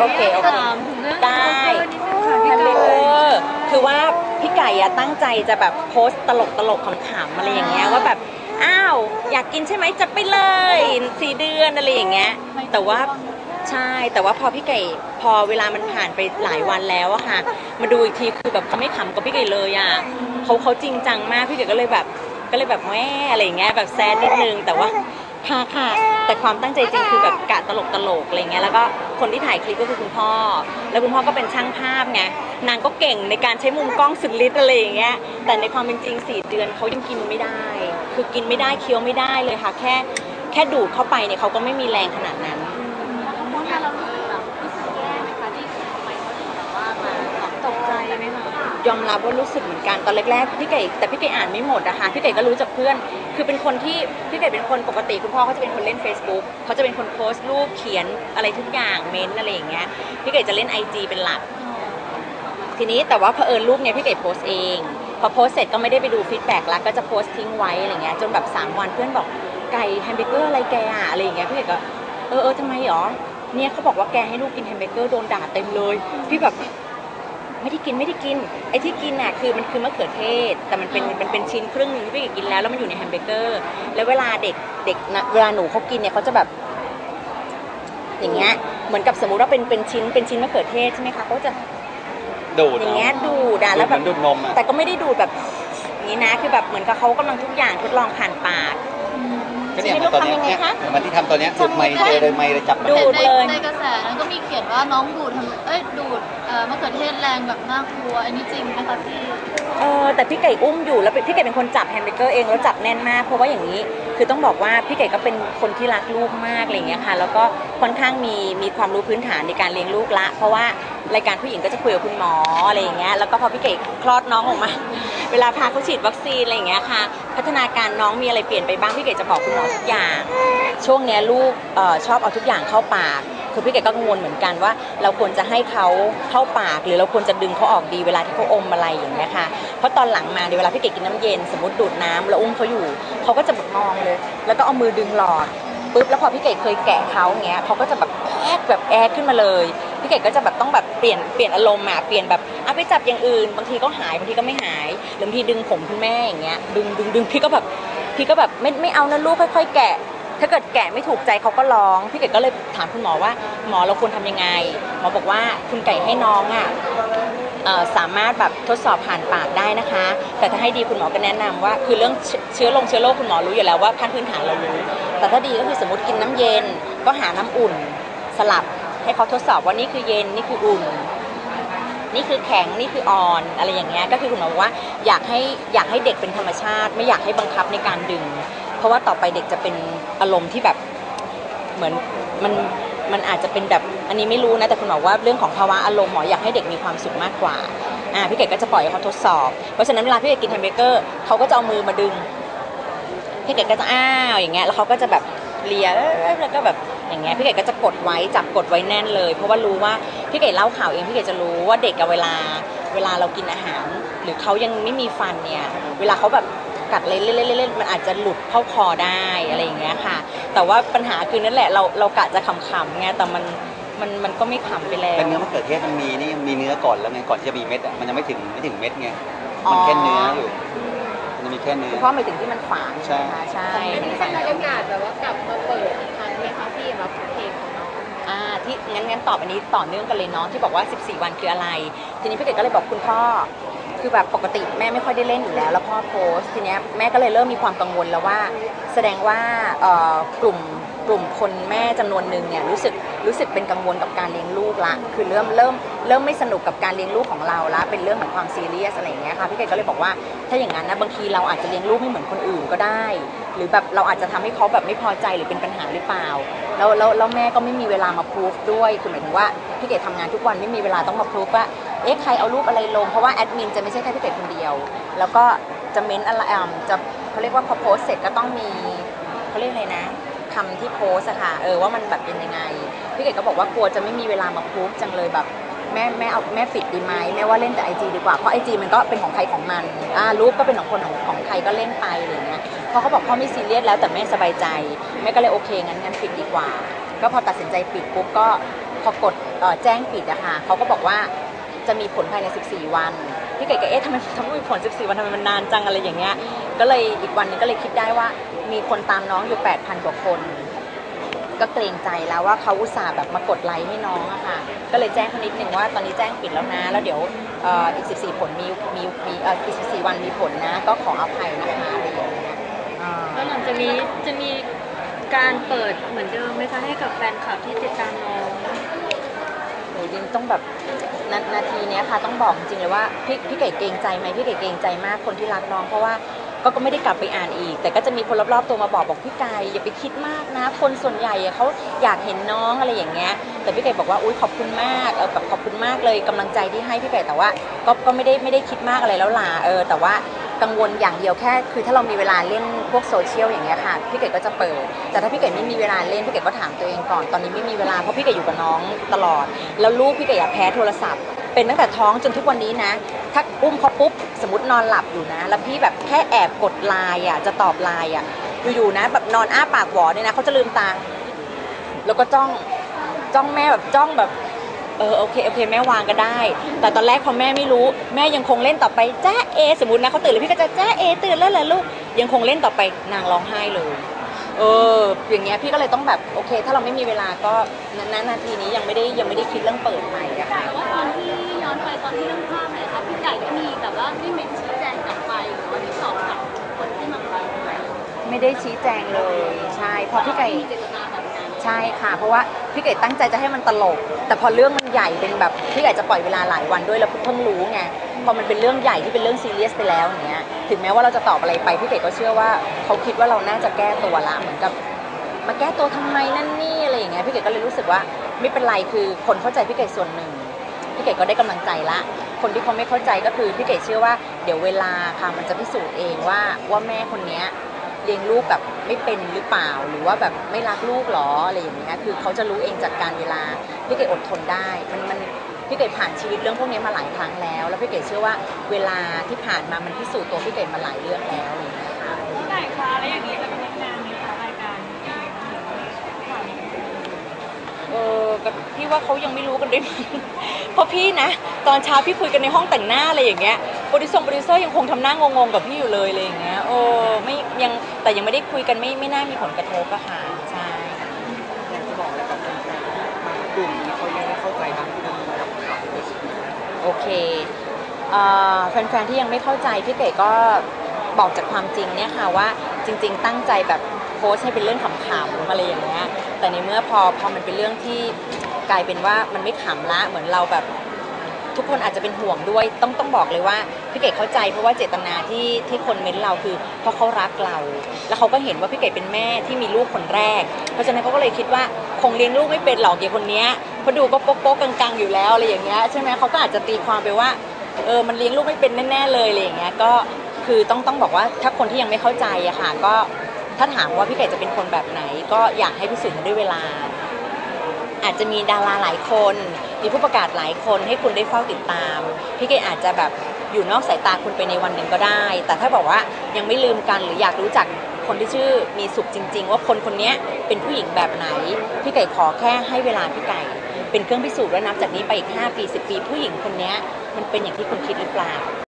โอเคโอเค ถามถึงเรื่องได้แฮมเบอร์นิดนึงค่ะพี่แฮมเบอไก่ร์เกอร์คือว่าพี่ไก่อะตั้งใจจะแบบโพสต์ตลกตลกๆขำๆอะไรอย่างเงี้ยว่าแบบอ้าวอยากกินใช่ไหมจัดไปเลยสี่เดือนอะไรอย่างเงี้ย แต่ว่าใช่แต่ว่าพอพี่ไก่พอเวลามันผ่านไปหลายวันแล้วอะค่ะ มาดูอีกทีคือแบบเขาไม่ขำกับพี่ไก่เลยอะเขาเขาจริงจังมากพี่ไก่ก็เลยแบบก็เลยแบบแม่อะไรอย่างเงี้ยแบบแซดนิดนึงแต่ว่า ค่ะค่ะ แต่ความตั้งใจจริงคือแบบกะตลกตลกอะไรเงี้ยแล้วก็คนที่ถ่ายคลิปก็คือคุณพ่อ แล้วคุณพ่อก็เป็นช่างภาพไงนางก็เก่งในการใช้มุมกล้องสุดฤทธิ์อะไรอย่างเงี้ยแต่ในความเป็นจริงสี่เดือนเขายังกินไม่ได้ คือกินไม่ได้เคี้ยวไม่ได้เลยค่ะ แค่แค่ดูดเข้าไปเนี่ยเขาก็ไม่มีแรงขนาดนั้น ยอมรับว่ารู้สึกเหมือนกันตอนแรกๆพี่ไก่แต่พี่ไก่อ่านไม่หมดนะคะพี่ไก่ก็รู้จากเพื่อน คือเป็นคนที่พี่ไก่เป็นคนปกติคุณพ่อเขาจะเป็นคนเล่น Facebook เขาจะเป็นคนโพสต์รูปเขียนอะไรทุกอย่างเม้นต์อะไรอย่างเงี้ยพี่ไก่จะเล่น IG เป็นหลัก ทีนี้แต่ว่าเผอิญรูปเนี่ยพี่ไก่โพสต์เอง พอโพสต์เสร็จก็ไม่ได้ไปดูฟีดแบ็กแล้วก็จะโพสต์ทิ้งไว้อะไรเงี้ยจนแบบ3วันเพื่อนบอกไก่แฮมเบอร์เกอร์อะไรแกอะอะไรอย่างเงี้ยพี่ไก่ก็เออเออทำไมหรอเนี่ยเขาบอกว่าแกให้ลูกกินแฮมเบอร์เกอร์โดนด่าเต็มเลย พี่แบบ ไม่ได้กินไม่ได้กินไอ้ที่กินน่ะคือมันคือมะเขือเทศ แต่มันเป็นมันเป็นชิ้นครึ่งหนึงที่พี่ไก่กินแล้วแล้วมันอยู่ในแฮมเบอร์เกอร์ แล้วเวลาเด็กเด็กนะเวลาหนูเขากินเนี่ยเขาจะแบบ อย่างเงี้ยเหมือนกับสมมุติว่าเป็นเป็นชิ้นเป็นชิ้นมะเขือเทศใช่ไหมคะเขาจะ ดูดอย่างเงี้ยดูดอะแล้แล้ววแบแบบบดูดนมอะ แต่ก็ไม่ได้ดูดแบบอย่างนี้นะ คือแบบเหมือนกับเขากำลังทุกอย่างทดลองผ่านปาก ก็เนี่ยมันตอนเนี้ยทำยังไงเนี่ยคะมันที่ทำตอนเนี้ยดูดไมค์เจอเลยไมค์เลยจับดูด ในเลยในกระแสนั้นก็มีเขียนว่าน้องดูดทำเอ้ยดูดเอ่อมะเขือเทศแรงแบบน่ากลัว อันนี้จริงไหมคะพี่ เออแต่พี่ไก่อุ้มอยู่แล้วพี่ไก่เป็นคนจับแฮมเบอร์เกอร์เองแล้วจับแน่นมากเพราะว่าอย่างนี้คือต้องบอกว่าพี่ไก่ก็เป็นคนที่รักลูกมากอะไรอย่างเงี้ยค่ะ แล้วก็ค่อนข้างมีมีความรู้พื้นฐานในการเลี้ยงลูกละ เพราะว่ารายการผู้หญิงก็จะคุยกับคุณหมออะไรอย่างเงี้ยแล้วก็พอพี่ไก่คลอดน้องออกมา เวลาพาเขาฉีดวัคซีนอะไรอย่างเงี้ยค่ะ พัฒนาการน้องมีอะไรเปลี่ยนไปบ้างพี่ไก่จะบอกคุณหมอทุกอย่าง ช่วงเนี้ยลูกออชอบเอาทุกอย่างเข้าปาก คือพี่เก๋ก็กังวลเหมือนกันว่า เราควรจะให้เขาเข้าปาก หรือเราควรจะดึงเขาออกดีเวลาที่เขาอมอะไรอย่างเงี้ยค่ะเพราะตอนหลังมาในเวลาพี่เก๋กินน้ำเย็นสมมติดูดน้ำแล้วอุ้มเขาอยู่เขาก็จะแบบมองเลย แล้วก็เอามือดึงหลอดปุ๊บแล้วพอพี่เก๋เคยแกะเขาอย่างเงี้ยเขาก็จะแบบแอกแบบแอกขึ้นมาเลยพี่เก๋ก็จะแบบต้องแบบเปลี่ยนเปลี่ยนอารมณ์อะเปลี่ยนแบบเอาไปจับอย่างอื่น บางทีก็หายบางทีก็ไม่หายหรือบางทีดึงผมคุณแม่อย่างเงี้ยดึงดึงดึงพี่ก็แบบพี่ก็แบบไม่ไม่เอานะลูกค่อย ๆ แกะ ถ้าเกิดแกะไม่ถูกใจเขาก็ร้อง พี่ไก่ก็เลยถามคุณหมอว่า หมอเราควรทำยังไง หมอบอกว่าคุณไก่ให้น้องอะเอ่อสามารถแบบทดสอบผ่านปากได้นะคะ แต่ถ้าให้ดีคุณหมอก็แนะนำว่า คือเรื่องเชื้อเชื้อลงเชื้อโรคคุณหมอรู้อยู่แล้วว่าขั้นพื้นฐานเรารู้ แต่ถ้าดีก็คือสมมติกินน้ำเย็น ก็หาน้ำอุ่น สลับให้เขาทดสอบว่านี่คือเย็นนี่คืออุ่น นี่คือแข็งนี่คืออ่อนอะไรอย่างเงี้ยก็คือคุณหมอบอกว่าอยากให้อยากให้เด็กเป็นธรรมชาติ ไม่อยากให้บังคับในการดึง ราะว่าต่อไปเด็กจะเป็นอารมณ์ที่แบบเหมือนมันมันอาจจะเป็นแบบอันนี้ไม่รู้นะแต่คุณหมอว่าเรื่องของภาวะอารมณ์หมออยากให้เด็กมีความสุขมากกว่าอ่าพี่เกดก็จะปล่อยให้เขาทดสอบ เพราะฉะนั้นเวลาพี่เกดกินแฮมเบอร์เกอร์เขาก็จะเอามือมาดึงพี่เกดก็จะอ้าวอย่างเงี้ยแล้วเขาก็จะแบบเลียแล้วก็แบบอย่างเงี้ยพี่เกดก็จะกดไว้จับกดไว้แน่นเลย เพราะว่ารู้ว่าพี่เกดเล่าข่าวเองพี่เกดจะรู้ว่าเด็กกับเวลาเวลาเรากินอาหาร หรือเขายังไม่มีฟันเนี่ยเวลาเขาแบบ กัดเล่นๆๆๆมันอาจจะหลุดเข้าคอได้อะไรอย่างเงี้ยค่ะ แต่ว่าปัญหาคือนั่นแหละเราเรากะจะขำๆไงแต่มันมันมันก็ไม่ขำไปแล้วเป็นเนื้อมะเขือเทศมันมีนี่มีเนื้อก่อนแล้วไงก่อนที่จะมีเม็ดอะมันยังไม่ถึงไม่ถึงเม็ดไงมันแค่เนื้ออยู่มันจะมีแค่เนื้อคุณพ่อหมายถึงที่มันฝางใช่ไหมคะใช่อันนี้มันเป็ฝานงโอกาสแบบว่ากลับมาเปิดอีกครั้งไหมคะพี่สำหรับเพลงของน้องอ่าที่งั้นงั้นตอบอันนี้ต่อเนื่องกันเลยเนาะที่บอกว่า 14 วันคืออะไร ทีนี้พี่เกดก็เลยบอกคุณพ่อ คือแบบปกติแม่ไม่ค่อยได้เล่นอยู่แล้ว แล้วพ่อโพสทีเนี้ยแม่ก็เลยเริ่มมีความกังวลแล้วว่า แสดงว่าเอ่อกลุ่มกลุ่มคนแม่จำนวนหนึ่งเนี่ยรู้สึกรู้สึกเป็นกังวลกับการเลี้ยงลูกละ คือเริ่มเริ่มเริ่มไม่สนุกกับการเลี้ยงลูกของเราละเป็นเรื่องของความซีเรียสอะไรอย่างเงี้ยค่ะพี่เกดก็เลยบอกว่าถ้าอย่างนั้นนะบางทีเราอาจจะเลี้ยงลูกไม่เหมือนคนอื่นก็ได้ หรือแบบเราอาจจะทำให้เขาแบบไม่พอใจหรือเป็นปัญหาหรือเปล่าแล้วแล้วแล้วแม่ก็ไม่มีเวลามาพูฟด้วยคือหมายถึงว่าพี่เกดทำงานทุกวันไม่มีเวลาต้องมาพูฟว่า เอ๊ะใครเอารูปอะไรลง เพราะว่าแอดมินจะไม่ใช่แค่พี่เกดคนเดียว แล้วก็จะเม้นอะไรอะจะเขาเรียกว่าพอโพสเสร็จก็ต้องมีเขาเรียกอะไรนะคำที่โพสอะค่ะเออว่ามันแบบเป็นยังไงพี่เกดก็บอกว่ากลัวจะไม่มีเวลามาพูฟจังเลยแบบแม่แม่เอาแม่ปิดดีไหมแม่ว่าเล่นแต่ไอจีดีกว่าเพราะไอจีมันก็เป็นของใครของมันอ่ารูปก็เป็นของคนของของใครก็เล่นไปอะไรอย่างเงี้ยพอเขาบอกพ่อไม่ซีเรียสแล้วแต่แม่สบายใจแม่ก็เลยโอเคงั้นงั้นปิดดีกว่า ก็พอตัดสินใจปิดปุ๊บก็พอกดแจ้งปิดอะค่ะเขาก็บอกว่า จะมีผลภายใน 14 วันพี่เก๋ก็เอ๊ะทำไมทำไมมีผล 14 วันทำไมมันนานจังอะไรอย่างเงี้ย ก็เลยอีกวันนึงก็เลยคิดได้ว่า มีคนตามน้องอยู่ 8,000 กว่าคน ก็เกรงใจแล้วว่าเขาอุตส่าห์แบบมากดไลค์ให้น้องอะค่ะ ก็เลยแจ้งเขานิดนึงว่าตอนนี้แจ้งปิดแล้วนะ แล้วเดี๋ยวอีก 14 ผลมีมีมีอีก 14 วันมีผลนะ ก็ขออภัยนะคะอะไรอย่างเงี้ยแล้วหลังจากนี้จะมีการเปิดเหมือนเดิมไหมคะให้กับแฟนคลับที่ติดตามน้อง โหยินต้องแบบนานาทีเนี้ยค่ะต้องบอกจริงๆเลยว่าพี่พี่ไก่เกรงใจไหมพี่ไก่เกรงใจมากคนที่รักน้อง เพราะว่าก็ก็ไม่ได้กลับไปอ่านอีก แต่ก็จะมีคนรอบๆตัวมาบอกบอกพี่ไก่อย่าไปคิดมากนะ คนส่วนใหญ่อะเขาอยากเห็นน้องอะไรอย่างเงี้ยแต่พี่ไก่บอกว่าอุ้ยขอบคุณมากเออแบบขอบคุณมากเลยกำลังใจที่ให้พี่ไก่แต่ว่า ก็ก็ไม่ได้ไม่ได้คิดมากอะไรแล้วล่ะเออแต่ว่า กังวลอย่างเดียวแค่ คือถ้าเรามีเวลาเล่นพวกโซเชียลอย่างเงี้ยค่ะพี่เก๋ก็จะเปิด แต่ถ้าพี่เก๋ไม่มีเวลาเล่นพี่เก๋ก็ถามตัวเองก่อนตอนนี้ไม่มีเวลาเพราะพี่เก๋อยู่กับน้องตลอด แล้วลูกพี่เก๋อะแพ้โทรศัพท์ เป็นตั้งแต่ท้องจนทุกวันนี้นะ ถ้าอุ้มเขาปุ๊บสมมตินอนหลับอยู่นะ แล้วพี่แบบแค่แอบกดไลน์อะจะตอบไลน์อะอยู่ๆนะแบบนอนอ้าปากหวอเนี่ยนะเขาจะลืมตาแล้วก็จ้องจ้องแม่แบบจ้องแบบ เออโอเคโอเคแม่วางก็ได้ แต่ตอนแรกพอแม่ไม่รู้ แม่ยังคงเล่นต่อไปจ้าเอ สมมตินะเขาตื่นแล้วพี่ก็จะจ้าเอตื่นแล้วเหรอลูกยังคงเล่นต่อไปนางร้องไห้เลย เออ อย่างเงี้ยพี่ก็เลยต้องแบบโอเค ถ้าเราไม่มีเวลาก็ณนาทีนี้ยังไม่ได้ยังไม่ได้คิดเรื่องเปิดใหม่อะค่ะแต่ว่าตอนที่ย้อนไปตอนที่เรื่องภาพเนี่ยครับพี่ไก่ก็มีแบบว่าไม่เมนชี้แจงกลับไปหรือว่าที่ตอบกลับคนที่มาคอมเมนต์ไม่ได้ชี้แจงเลยใช่เพราะพี่ไก่มีเจตนาแบบนั้นใช่ค่ะ เพราะว่า พี่ไก่ตั้งใจจะให้มันตลก แต่พอเรื่องมันใหญ่เป็นแบบพี่ไก่จะปล่อยเวลาหลายวันด้วยแล้วเพิ่งรู้ไงพอมันเป็นเรื่องใหญ่ที่เป็นเรื่องซีเรียสไปแล้วอย่างเงี้ยถึงแม้ว่าเราจะตอบอะไรไปพี่ไก่ก็เชื่อว่าเขาคิดว่าเราน่าจะแก้ตัวละเหมือนกับ มาแก้ตัวทำไมนั่นนี่อะไรอย่างเงี้ยพี่เก๋ก็เลยรู้สึกว่าไม่เป็นไรคือคนเข้าใจพี่เก๋ส่วนหนึ่งพี่เก๋ก็ได้กำลังใจละ คนที่เขาไม่เข้าใจก็คือพี่เก๋เชื่อว่า เดี๋ยวเวลาค่ะมันจะพิสูจน์เองว่าว่าแม่คนเนี้ย เลี้ยงลูกแบบไม่เป็นหรือเปล่า หรือว่าแบบไม่รักลูกหรออะไรอย่างเงี้ยคือเขาจะรู้เองจากการเวลาพี่เก๋อดทนได้มันมันพี่เก๋ผ่านชีวิตเรื่องพวกนี้มาหลายครั้งแล้ว แล้วพี่เก๋เชื่อว่าเวลาที่ผ่านมามันพิสูจน์ตัวพี่เก๋มาหลายเรื่องแล้วอะไรอย่างเงี้ยค่ะเมื่ไหร่คะแล้วอย่างนี้จะเป็นนานไหมคะรายการเออกับพี่ว่าเขายังไม่รู้กันด้วยมั้งเพราะพี่นะ ตอนเช้าพี่คุยกันในห้องแต่งหน้าอะไรอย่างเงี้ยโปรดิวเซอร์โปรดิวเซอร์ยังคงทำหน้างงๆกับพี่อยู่เลยอะไรอย่างเงี้ย โอ้ไม่ยังแต่ยังไม่ได้คุยกันไม่ไม่น่ามีผลกระทบอะค่ะใช่อยากจะบอกอะไรกับแฟนๆกลุ่มที่เขายังไม่เข้าใจบ้างทีกับข่าวที่โอเคเอ่อแฟนๆที่ยังไม่เข้าใจพี่เก๋ก็บอกจากความจริงเนี่ยค่ะว่าจริง ๆ ตั้งใจแบบโพสต์ให้เป็นเรื่องขำๆอะไรอย่างเงี้ยแต่ในเมื่อพอพอมันเป็นเรื่องที่กลายเป็นว่ามันไม่ขำละเหมือนเราแบบ ทุกคนอาจจะเป็นห่วงด้วย ต้องต้องบอกเลยว่าพี่เก๋เข้าใจเพราะว่าเจตนาที่ที่คนเม้นเราคือเพราะเขารักเรา แล้วเขาก็เห็นว่าพี่เก๋เป็นแม่ที่มีลูกคนแรก เพราะฉะนั้นเขาก็เลยคิดว่าคงเลี้ยงลูกไม่เป็นหรอกเกี่คนนี้เพราะดูก็โป๊กๆกังๆอยู่แล้วอะไรอย่างเงี้ยใช่ไหมเขาก็อาจจะตีความไปว่าเออมันเลี้ยงลูกไม่เป็นแน่ๆเลยอะไรอย่างเงี้ยก็คือต้องต้องบอกว่าถ้าคนที่ยังไม่เข้าใจอะค่ะก็ถ้าถามว่าพี่เก๋จะเป็นคนแบบไหน ก็อยากให้พิสูจน์ด้วยเวลา อาจจะมีดาราหลายคน มีผู้ประกาศหลายคนให้คุณได้เฝ้าติดตาม พี่เกอาจจะแบบอยู่นอกสายตาคุณไปในวันหนึ่งก็ได้ แต่ถ้าบอกว่ายังไม่ลืมกันหรืออยากรู้จักคนที่ชื่อมีสุขจริง ๆ ว่าคนคนนี้เป็นผู้หญิงแบบไหน พี่ไก่ขอแค่ให้เวลาพี่ไก่ เป็นเครื่องพิสูจน์ว่านับจากนี้ไปอีก 5 ปี 10 ปี ผู้หญิงคนนี้มันเป็นอย่างที่คุณคิดหรือเปล่า